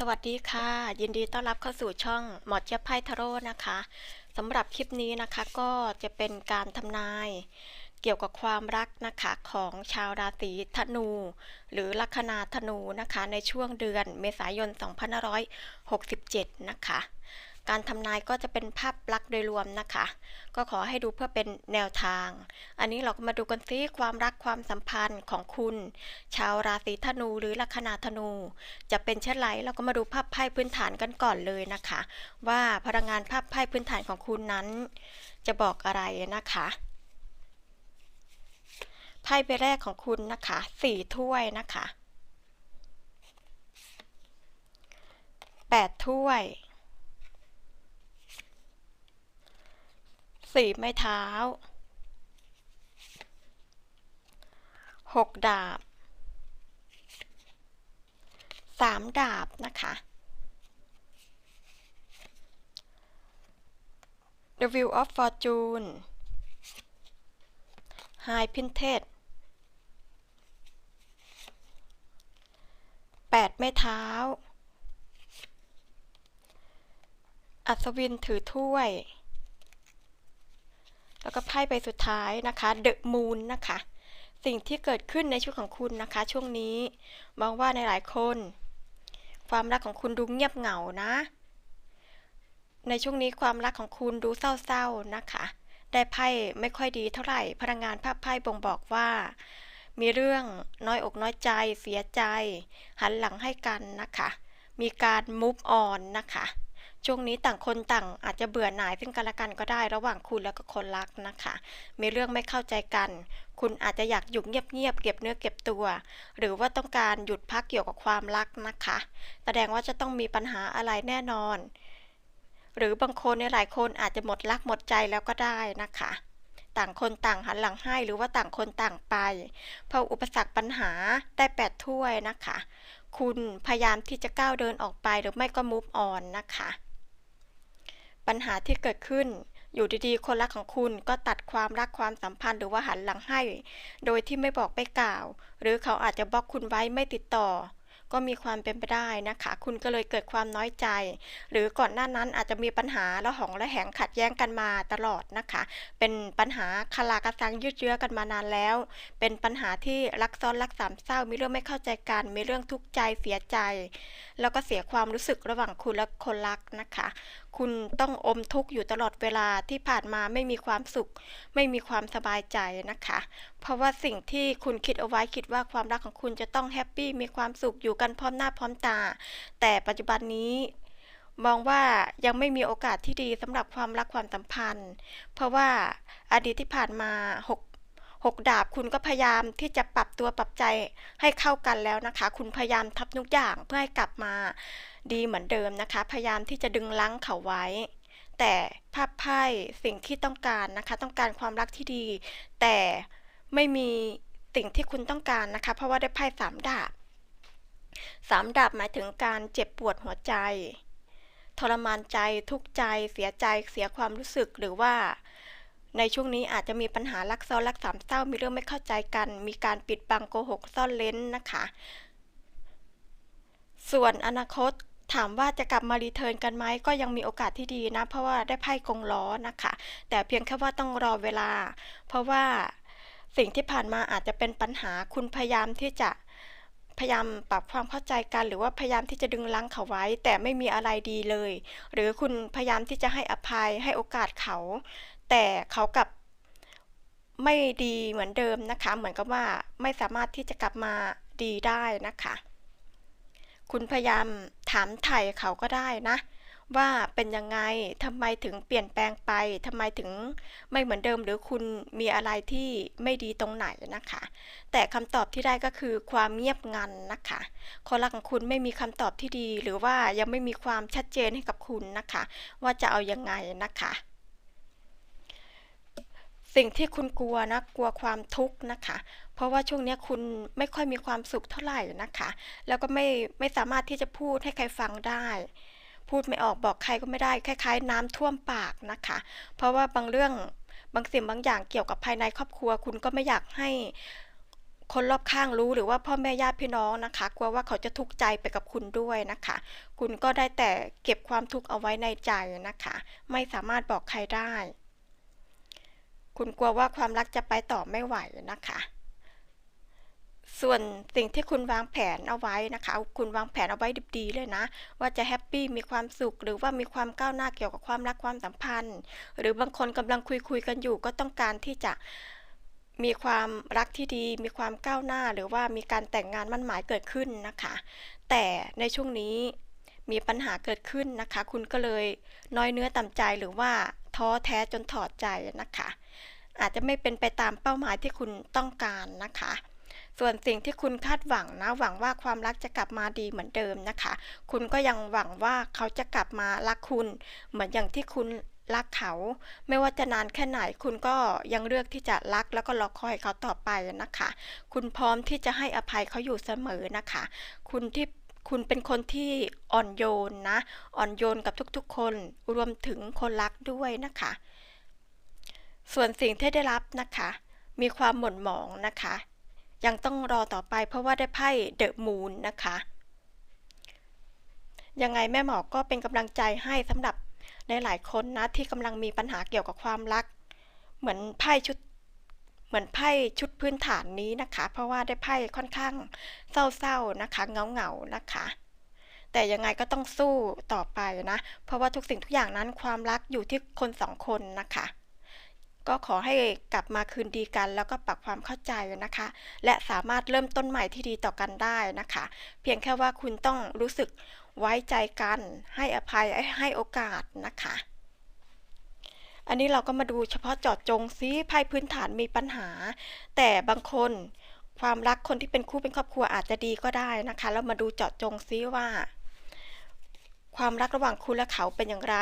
สวัสดีค่ะ ยินดีต้อนรับเข้าสู่ช่องหมอเจี๊ยบไพ่ทาโร่นะคะสำหรับคลิปนี้นะคะก็จะเป็นการทำนาย เกี่ยวกับความรักนะคะของชาวราศีธนู หรือลัคนาธนูนะคะ ในช่วงเดือนเมษายน 2567 นะคะ การทำนายก็จะเป็นภาพลักษณ์โดยรวมนะคะ ก็ขอให้ดูเพื่อเป็นแนวทาง อันนี้เราก็มาดูกันซิความรักความสัมพันธ์ของคุณ ชาวราศีธนูหรือลัคนาธนู จะเป็นเช่นไรเราก็มาดูภาพไพ่พื้นฐานกันก่อนเลยนะคะ ว่าพลังงานภาพไพ่พื้นฐานของคุณนั้น จะบอกอะไรนะคะไพ่ใบแรกของคุณนะคะสี่ถ้วยนะคะแปดถ้วย สี่ไม้เท้าหกดาบสามดาบนะคะ The Wheel of Fortune High Pinted แปดไม้เท้า อัศวินถือถ้วย แล้วก็ไพ่ใบสุดท้ายนะคะ The Moon นะคะ สิ่งที่เกิดขึ้นในชีวิตของคุณนะคะ ช่วงนี้มองว่าในหลายคน ความรักของคุณดูเงียบเหงานะ ในช่วงนี้ความรักของคุณดูเศร้าๆนะคะ ได้ไพ่ไม่ค่อยดีเท่าไหร่พลังงานภาพไพ่บ่งบอกว่า มีเรื่องน้อยอกน้อยใจ เสียใจ หันหลังให้กันนะคะ มีการ move on นะคะ ช่วงนี้ต่างคนต่างอาจจะเบื่อหน่ายซึ่งกันและกันก็ได้ระหว่างคุณแล้วก็คนรักนะคะ มีเรื่องไม่เข้าใจกัน คุณอาจจะอยากอยู่เงียบๆเก็บเนื้อเก็บตัว หรือว่าต้องการหยุดพักเกี่ยวกับความรักนะคะ แสดงว่าจะต้องมีปัญหาอะไรแน่นอน หรือบางคนในหลายคนอาจจะหมดรักหมดใจแล้วก็ได้นะคะ ต่างคนต่างหันหลังให้หรือว่าต่างคนต่างไป เพราะอุปสรรคปัญหาได้แปดถ้วยนะคะ คุณพยายามที่จะก้าวเดินออกไปหรือไม่ก็ move on นะคะ ปัญหาที่เกิดขึ้น อยู่ดีๆ คนรักของคุณก็ตัดความรักความสัมพันธ์หรือว่าหันหลังให้ โดยที่ไม่บอกไม่กล่าว หรือเขาอาจจะบล็อกคุณไว้ไม่ติดต่อ ก็มีความเป็นไปได้นะคะ คุณก็เลยเกิดความน้อยใจ หรือก่อนหน้านั้นอาจจะมีปัญหาละหองและแหงขัดแย้งกันมาตลอดนะคะ เป็นปัญหาคาลากระซังยืดเยื้อกันมานานแล้ว เป็นปัญหาที่รักซ้อนรักสามเศร้า มีเรื่องไม่เข้าใจกัน มีเรื่องทุกข์ใจเสียใจ แล้วก็เสียความรู้สึกระหว่างคุณและคนรักนะคะ คุณต้องอมทุกข์อยู่ตลอดเวลาที่ผ่านมาไม่มีความสุข ไม่มีความสบายใจนะคะ เพราะว่าสิ่งที่คุณคิดเอาไว้คิดว่าความรักของคุณจะต้องแฮปปี้มีความสุขอยู่กันพร้อมหน้าพร้อมตา แต่ปัจจุบันนี้มองว่ายังไม่มีโอกาสที่ดีสำหรับความรักความสัมพันธ์ เพราะว่าอดีตที่ผ่านมาหกหกดาบคุณก็พยายามที่จะปรับตัวปรับใจให้เข้ากันแล้วนะคะ คุณพยายามทับทุกอย่างเพื่อให้กลับมา ดีเหมือนเดิมนะคะ พยายามที่จะดึงลังเขาไว้ แต่ภาพไพ่สิ่งที่ต้องการนะคะ ต้องการความรักที่ดี แต่ไม่มีสิ่งที่คุณต้องการนะคะ เพราะว่าได้ไพ่สามดาบสามดาบหมายถึงการเจ็บปวดหัวใจ ทรมานใจทุกข์ใจ เสียใจเสียความรู้สึกหรือว่าในช่วงนี้อาจจะมีปัญหารักซ้อนรักสามเศร้ามีเรื่องไม่เข้าใจกัน มีการปิดบังโกหกซ่อนเล้นนะคะ ส่วนอนาคต ถามว่าจะกลับมารีเทิร์นกันไหมก็ยังมีโอกาสที่ดีนะ เพราะว่าได้ไพ่กงล้อนะคะ แต่เพียงแค่ว่าต้องรอเวลา เพราะว่าสิ่งที่ผ่านมาอาจจะเป็นปัญหาคุณพยายามที่จะพยายามปรับความเข้าใจกัน หรือว่าพยายามที่จะดึงลังเขาไว้ แต่ไม่มีอะไรดีเลย หรือคุณพยายามที่จะให้อภัยให้โอกาสเขา แต่เขากับไม่ดีเหมือนเดิมนะคะ เหมือนกับว่าไม่สามารถที่จะกลับมาดีได้นะคะ คุณพยายามถามไถ่เขาก็ได้นะ ว่าเป็นยังไงทำไมถึงเปลี่ยนแปลงไปทำไมถึงไม่เหมือนเดิม หรือคุณมีอะไรที่ไม่ดีตรงไหนนะคะ แต่คำตอบที่ได้ก็คือความเงียบงันนะคะคนรักของคุณไม่มีคำตอบที่ดี หรือว่ายังไม่มีความชัดเจนให้กับคุณนะคะ ว่าจะเอายังไงนะคะสิ่งที่คุณกลัวนะกลัวความทุกข์นะคะ เพราะว่าช่วงนี้คุณไม่ค่อยมีความสุขเท่าไหร่นะคะ แล้วก็ไม่ไม่สามารถที่จะพูดให้ใครฟังได้ พูดไม่ออกบอกใครก็ไม่ได้คล้าย ๆ น้ำท่วมปากนะคะ เพราะว่าบางเรื่องบางสิ่งบางอย่างเกี่ยวกับภายในครอบครัว คุณก็ไม่อยากให้คนรอบข้างรู้หรือว่าพ่อแม่ญาติพี่น้องนะคะ กลัวว่าเขาจะทุกข์ใจไปกับคุณด้วยนะคะ คุณก็ได้แต่เก็บความทุกข์เอาไว้ในใจนะคะ ไม่สามารถบอกใครได้ คุณกลัวว่าความรักจะไปต่อไม่ไหวนะคะ ส่วนสิ่งที่คุณวางแผนเอาไว้นะคะคุณวางแผนเอาไว้ดีๆเลยนะ ว่าจะแฮปปี้มีความสุข หรือว่ามีความก้าวหน้าเกี่ยวกับความรักความสัมพันธ์ หรือบางคนกำลังคุยคุยๆกันอยู่ก็ต้องการที่จะมีความรักที่ดี มีความก้าวหน้า หรือว่ามีการแต่งงานมั่นหมายเกิดขึ้นนะคะ แต่ในช่วงนี้มีปัญหาเกิดขึ้นนะคะ คุณก็เลยน้อยเนื้อต่ำใจหรือว่าท้อแท้จนถอดใจนะคะ อาจจะไม่เป็นไปตามเป้าหมายที่คุณต้องการนะคะ ส่วนสิ่งที่คุณคาดหวังนะหวังว่าความรักจะกลับมาดีเหมือนเดิมนะคะ คุณก็ยังหวังว่าเขาจะกลับมารักคุณ เหมือนอย่างที่คุณรักเขา ไม่ว่าจะนานแค่ไหน คุณก็ยังเลือกที่จะรักแล้วก็รอคอยเขาต่อไปนะคะ คุณพร้อมที่จะให้อภัยเขาอยู่เสมอนะคะ คุณที่คุณเป็นคนที่อ่อนโยนนะ อ่อนโยนกับทุกๆ คนรวมถึงคนรักด้วยนะคะ ส่วนสิ่งที่ได้รับนะคะ มีความหม่นหมองนะคะ ยังต้องรอต่อไปเพราะว่าได้ไพ่เดอะมูนนะคะ ยังไงแม่หมอก็เป็นกำลังใจให้สำหรับในหลายคนนะที่กำลังมีปัญหาเกี่ยวกับความรัก เหมือนไพ่ชุดเหมือนไพ่ชุดพื้นฐานนี้นะคะ เพราะว่าได้ไพ่ค่อนข้างเศร้าๆนะคะเงาๆนะคะ แต่ยังไงก็ต้องสู้ต่อไปนะ เพราะว่าทุกสิ่งทุกอย่างนั้นความรักอยู่ที่คนสองคนนะคะ ก็ขอให้กลับมาคืนดีกัน แล้วก็ปรับความเข้าใจนะคะ และสามารถเริ่มต้นใหม่ที่ดีต่อกันได้นะคะ เพียงแค่ว่าคุณต้องรู้สึกไว้ใจกัน ให้อภัยให้โอกาสนะคะ อันนี้เราก็มาดูเฉพาะจาะจงซิไพ่พื้นฐานมีปัญหา แต่บางคนความรักคนที่เป็นคู่เป็นครอบครัวอาจจะดีก็ได้นะคะแล้วมาดูเจาะจงซิว่า ความรักระหว่างคุณและเขาเป็นอย่างไร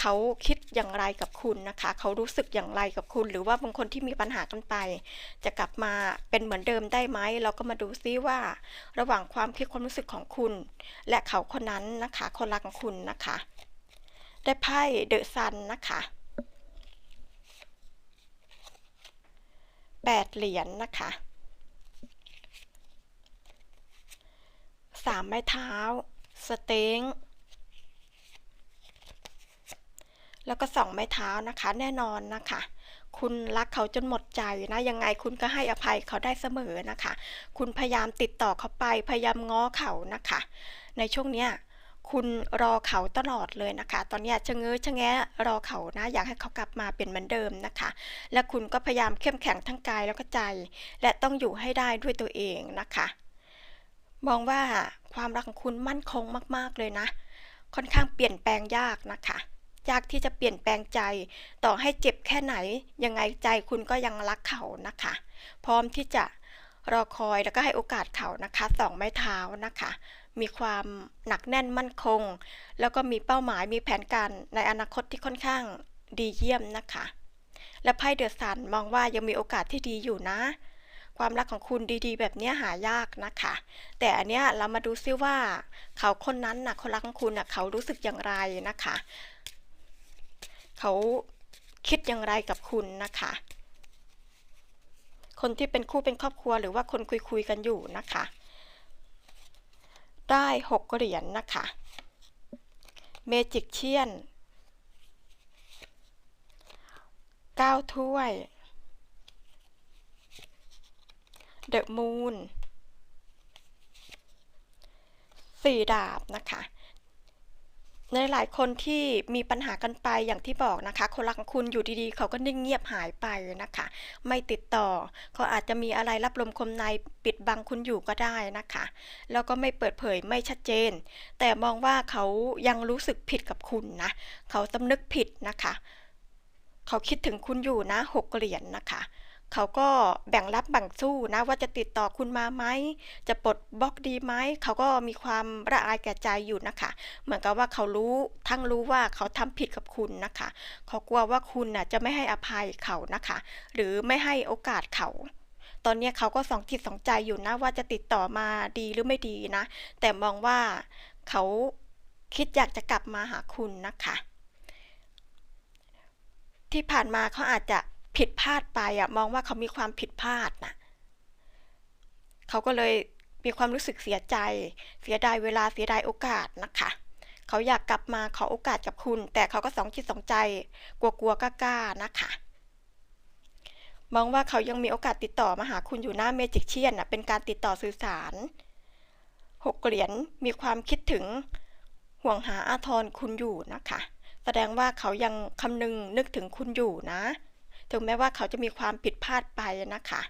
เขาคิด อย่างไรกับคุณนะคะ เขารู้สึกอย่างไรกับคุณ หรือว่าบางคนที่มีปัญหากันไป จะกลับมาเป็นเหมือนเดิมได้ไหมเราก็มาดูซิว่า ระหว่างความคิดความรู้สึกของคุณ และเขาคนนั้นนะคะ คนรักของคุณนะคะ ได้ไพ่เดอะซันนะคะแปดเหรียญนนะคะสามไม้เท้า สเต็ง แล้วก็สองไม้เท้านะคะ แน่นอนนะคะ คุณรักเขาจนหมดใจนะยังไงคุณก็ให้อภัยเขาได้เสมอนะคะ คุณพยายามติดต่อเขาไปพยายามง้อเขานะคะ ในช่วงเนี้ยคุณรอเขาตลอดเลยนะคะ ตอนนี้ชะเง้อชะแงะรอเขานะ อยากให้เขากลับมาเป็นเหมือนเดิมนะคะ และคุณก็พยายามเข้มแข็งทั้งกายแล้วก็ใจ และต้องอยู่ให้ได้ด้วยตัวเองนะคะ มองว่าความรักของคุณมั่นคงมาก ๆเลยนะ ค่อนข้างเปลี่ยนแปลงยากนะคะ ยากที่จะเปลี่ยนแปลงใจ ต่อให้เจ็บแค่ไหน ยังไงใจคุณก็ยังรักเขานะคะ พร้อมที่จะรอคอยแล้วก็ให้โอกาสเขานะคะสองไม้เท้านะคะ มีความหนักแน่นมั่นคง แล้วก็มีเป้าหมายมีแผนการในอนาคตที่ค่อนข้างดีเยี่ยมนะคะ และไพ่เดือดสันมองว่ายังมีโอกาสที่ดีอยู่นะ ความรักของคุณดีๆ แบบนี้หายากนะคะ แต่อันเนี้ยเรามาดูซิว่า เขาคนนั้นนะคนรักของคุณนะเขารู้สึกอย่างไรนะคะ เขาคิดอย่างไรกับคุณนะคะ คนที่เป็นคู่เป็นครอบครัวหรือว่าคนคุยคุยกันอยู่นะคะ ได้หกเหรียญนนะคะเมจิกเชียนเก้าถ้วยเดอะมูนสี่ดาบนะคะ ในหลายคนที่มีปัญหากันไปอย่างที่บอกนะคะ คนรักของคุณอยู่ดีๆ เขาก็นิ่งเงียบหายไปนะคะ ไม่ติดต่อเขาอาจจะมีอะไรรับลมคมในปิดบังคุณอยู่ก็ได้นะคะ แล้วก็ไม่เปิดเผยไม่ชัดเจน แต่มองว่าเขายังรู้สึกผิดกับคุณนะเขาสำนึกผิดนะคะ เขาคิดถึงคุณอยู่นะหกเหรียญนนะคะ เขาก็แบ่งรับแบ่งสู้นะว่าจะติดต่อคุณมาไหม จะปลดบล็อกดีไหม เขาก็มีความระอายแก่ใจอยู่นะคะ เหมือนกับว่าเขารู้ทั้งรู้ว่าเขาทำผิดกับคุณนะคะ เขากลัวว่าคุณน่ะจะไม่ให้อภัยเขานะคะ หรือไม่ให้โอกาสเขาตอนนี้เขาก็สองจิตสองใจอยู่นะว่าจะติดต่อมาดีหรือไม่ดีนะ แต่มองว่าเขาคิดอยากจะกลับมาหาคุณนะคะ ที่ผ่านมาเขาอาจจะ ผิดพลาดไปอะมองว่าเขามีความผิดพลาดนะเขาก็เลยมีความรู้สึกเสียใจ เสียดายเวลาเสียดายโอกาสนะคะ เขาอยากกลับมาขอโอกาสกับคุณ แต่เขาก็สองจิตสองใจ กลัวๆกล้าๆนะคะ มองว่าเขายังมีโอกาสติดต่อมาหาคุณอยู่หน้าเมจิกเชียนนะเป็นการติดต่อสื่อสารหกเหรียญมีความคิดถึงห่วงหาอาทรคุณอยู่นะคะ แสดงว่าเขายังคำนึงนึกถึงคุณอยู่นะ ถึงแม้ว่าเขาจะมีความผิดพลาดไปนะคะ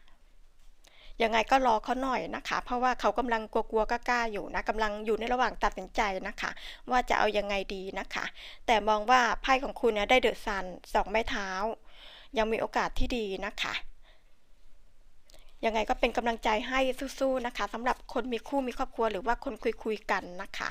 ยังไงก็รอเขาหน่อยนะคะ เพราะว่าเขากำลังกลัวๆกล้าๆอยู่นะกำลังอยู่ในระหว่างตัดสินใจนะคะ ว่าจะเอายังไงดีนะคะ แต่มองว่าไพ่ของคุณเนี่ยได้เดือะซันสองไม้เท้า ยังมีโอกาสที่ดีนะคะยังไงก็เป็นกำลังใจให้สู้ๆนะคะสำหรับคนมีคู่มีครอบครัวหรือว่าคนคุยๆกันนะคะ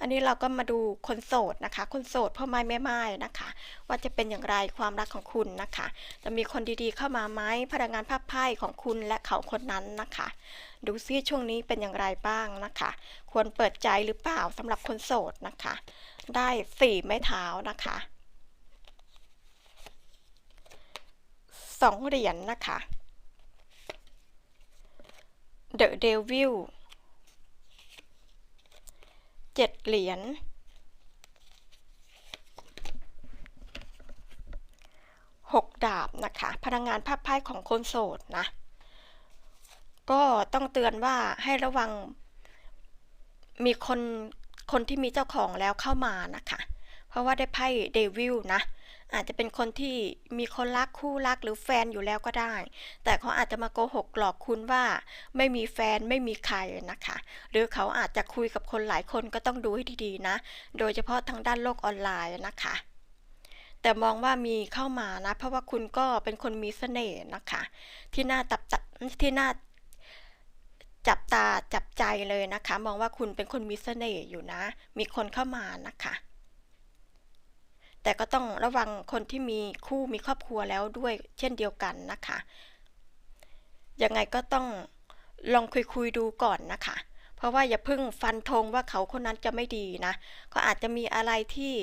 อันนี้เราก็มาดูคนโสดนะคะ คนโสดพ่อไม้แม่ไม้นะคะ ว่าจะเป็นอย่างไรความรักของคุณนะคะ จะมีคนดีๆเข้ามาไหมพลังงานภาพไพ่ของคุณและเขาคนนั้นนะคะ ดูซิช่วงนี้เป็นอย่างไรบ้างนะคะ ควรเปิดใจหรือเปล่าสำหรับคนโสดนะคะ ได้สี่ไม้เท้านะคะสองเหรียญนะคะ The Devil เจ็ดเหรียญหกดาบนะคะ พลังงานภาพไพ่ของคนโสดนะ ก็ต้องเตือนว่าให้ระวังมีคนคนที่มีเจ้าของแล้วเข้ามานะคะ เพราะว่าได้ไพ่เดวิลนะ อาจจะเป็นคนที่มีคนรักคู่รักหรือแฟนอยู่แล้วก็ได้ แต่เขาอาจจะมาโกหกหลอกคุณว่า ไม่มีแฟนไม่มีใครนะคะ หรือเขาอาจจะคุยกับคนหลายคนก็ต้องดูให้ดีๆนะ โดยเฉพาะทางด้านโลกออนไลน์นะคะแต่มองว่ามีเข้ามานะ เพราะว่าคุณก็เป็นคนมีเสน่ห์นะคะ ที่น่าตับจับที่น่าจับตาจับใจเลยนะคะ มองว่าคุณเป็นคนมีเสน่ห์อยู่นะ มีคนเข้ามานะคะ แต่ก็ต้องระวังคนที่มีคู่มีครอบครัวแล้วด้วยเช่นเดียวกันนะคะ ยังไงก็ต้องลองคุยคุยดูก่อนนะคะ เพราะว่าอย่าเพิ่งฟันธงว่าเขาคนนั้นจะไม่ดีนะ ก็อาจจะมีอะไรที่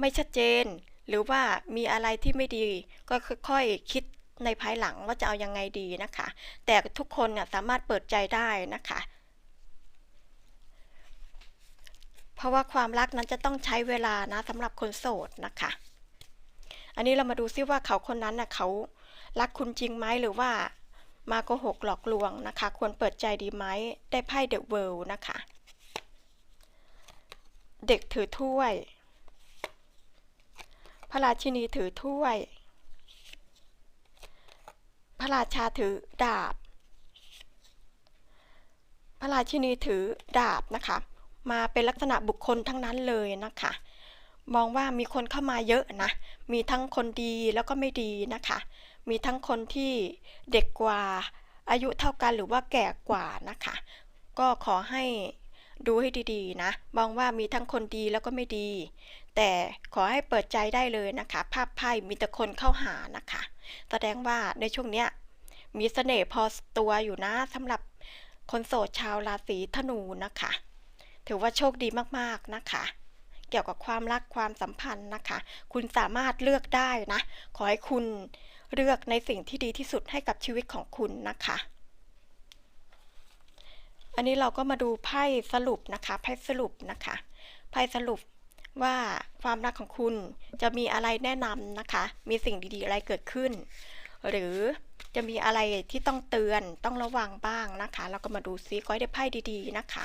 ไม่ชัดเจน หรือว่ามีอะไรที่ไม่ดี ก็ค่อยๆคิดในภายหลังว่าจะเอายังไงดีนะคะ แต่ทุกคนเนี่ยสามารถเปิดใจได้นะคะ เพ ราะว่าความรักนั้นจะต้องใช้เวลานะสำหรับคนโสดนะคะ อันนี้เรามาดูซิว่าเขาคนนั้นน่ะเขารักคุณจริงไหมหรือว่ามาโกหกหลอกลวงนะคะ ควรเปิดใจดีไหมได้ไพ่เดอะเวิลด์นะคะ เด็กถือถ้วย พระราชินีถือถ้วย พระราชาถือดาบ พระราชินีถือดาบนะคะ มาเป็นลักษณะบุคคลทั้งนั้นเลยนะคะ มองว่ามีคนเข้ามาเยอะนะ มีทั้งคนดีแล้วก็ไม่ดีนะคะ มีทั้งคนที่เด็กกว่าอายุเท่ากันหรือว่าแก่กว่านะคะ ก็ขอให้ดูให้ดีๆนะ มองว่ามีทั้งคนดีแล้วก็ไม่ดี แต่ขอให้เปิดใจได้เลยนะคะ ภาพไพ่มีแต่คนเข้าหานะคะ แสดงว่าในช่วงเนี้ยมีเสน่ห์พอตัวอยู่นะสำหรับคนโสดชาวราศีธนูนะคะ ถือว่าโชคดีมากๆนะคะ เกี่ยวกับความรักความสัมพันธ์นะคะ คุณสามารถเลือกได้นะ ขอให้คุณเลือกในสิ่งที่ดีที่สุดให้กับชีวิตของคุณนะคะ อันนี้เราก็มาดูไพ่สรุปนะคะไพ่สรุปนะคะไพ่สรุปว่าความรักของคุณจะมีอะไรแนะนำนะคะ มีสิ่งดีๆอะไรเกิดขึ้น หรือจะมีอะไรที่ต้องเตือนต้องระวังบ้างนะคะ เราก็มาดูซิขอให้ได้ไพ่ดีๆนะคะ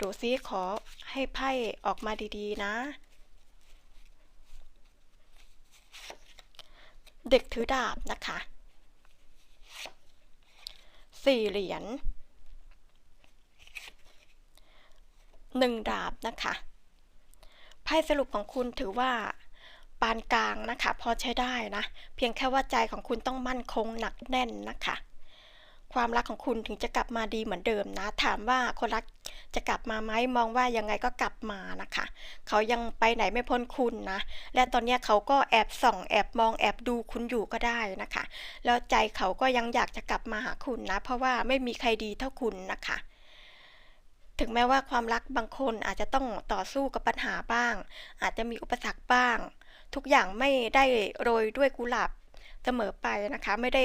ดูซิขอให้ไพ่ออกมาดีๆ นะ เด็กถือดาบนะคะสี่เหรียญหนึ่งดาบนะคะไพ่สรุปของคุณถือว่าปานกลางนะคะ พอใช้ได้นะ เพียงแค่ว่าใจของคุณต้องมั่นคงหนักแน่นนะคะ ความรักของคุณถึงจะกลับมาดีเหมือนเดิมนะ ถามว่าคนรัก จะกลับมาไหมมองว่ายังไงก็กลับมานะคะ เขายังไปไหนไม่พ้นคุณนะ และตอนนี้เขาก็แอบส่อง แอบมองแอบดูคุณอยู่ก็ได้นะคะ แล้วใจเขาก็ยังอยากจะกลับมาหาคุณนะ เพราะว่าไม่มีใครดีเท่าคุณนะคะถึงแม้ว่าความรักบางคนอาจจะต้องต่อสู้กับปัญหาบ้าง อาจจะมีอุปสรรคบ้าง ทุกอย่างไม่ได้โรยด้วยกุหลาบเสมอไปนะคะ ไม่ได้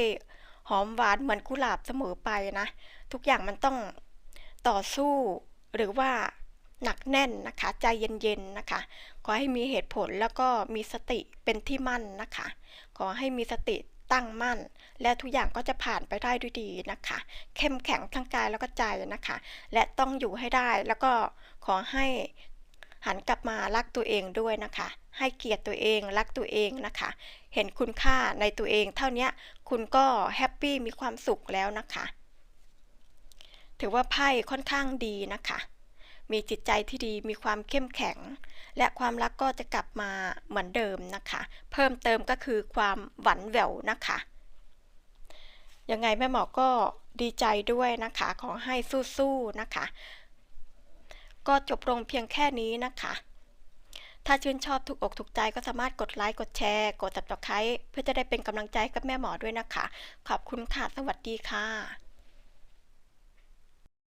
หอมหวานเหมือนกุหลาบเสมอไปนะ ทุกอย่างมันต้องต่อสู้ หรือว่าหนักแน่นนะคะ ใจเย็นๆนะคะ ขอให้มีเหตุผลแล้วก็มีสติเป็นที่มั่นนะคะ ขอให้มีสติตั้งมั่น และทุกอย่างก็จะผ่านไปได้ด้วยดีนะคะ เข้มแข็งทั้งกายแล้วก็ใจนะคะ และต้องอยู่ให้ได้แล้วก็ขอให้หันกลับมารักตัวเองด้วยนะคะ ให้เกียรติตัวเองรักตัวเองนะคะ เห็นคุณค่าในตัวเอง เท่านี้คุณก็แฮปปี้มีความสุขแล้วนะคะ ถือว่าไพ่ค่อนข้างดีนะคะ มีจิตใจที่ดีมีความเข้มแข็ง และความรักก็จะกลับมาเหมือนเดิมนะคะ เพิ่มเติมก็คือความหวั่นแหววนะคะยังไงแม่หมอก็ดีใจด้วยนะคะ ขอให้สู้ๆนะคะ ก็จบลงเพียงแค่นี้นะคะ ถ้าชื่นชอบถูกอกถูกใจก็สามารถกดไลค์กดแชร์ กดติดตามเพื่อจะได้เป็นกำลังใจกับแม่หมอด้วยนะคะ ขอบคุณค่ะ สวัสดีค่ะ